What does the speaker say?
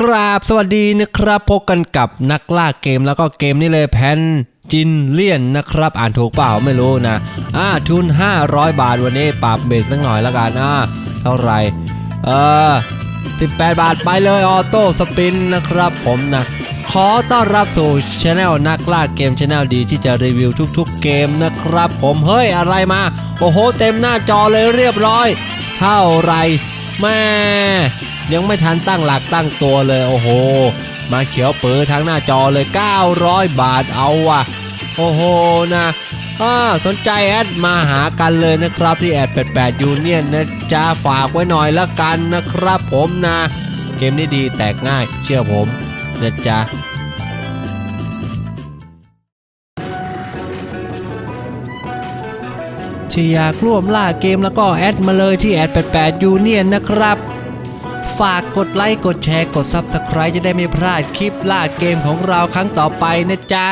กราบสวัสดีนะครับพบกันกับนักล่าเกมแล้วก็เกมนี้เลยแพนจินเลียนนะครับ อ่านถูกเปล่าไม่รู้นะอ่าทุน 500 บาทวันนี้ปรับเบรสักหน่อยแล้วกันอ่าเท่าไหร่เออ18 บาทไปเลยออโต้สปินนะครับผมนะ ขอต้อนรับสู่ช anel นักล่าเกมช anel ดีที่จะรีวิวทุกๆเกมนะครับผมเฮ้ยอะไรมา โอ้โห เต็มหน้าจอเลยเรียบร้อย เท่าไร แม่ยังไม่ทันตั้งหลักตั้งตัวเลยโอ้โห มาเขียวเปือทั้งหน้าจอเลย 900 บาทเอาว่ะ โอ้โหนะอ่าสนใจแอดมาหากันเลยนะครับที่แอด88ยูเนียนนะจ๊ะฝากไว้หน่อยละกันนะครับผมนะ เกมนี้ดีแตกง่ายเชื่อผมนะจ๊ะ ที่อยากร่วมล่าเกมแล้วก็แอดมาเลยที่แอด88ยูเนียนนะครับ ฝากกดไลค์ กดแชร์ กด Subscribe จะได้ไม่พลาดคลิปล่าเกมของเราครั้งต่อไปนะจ๊ะ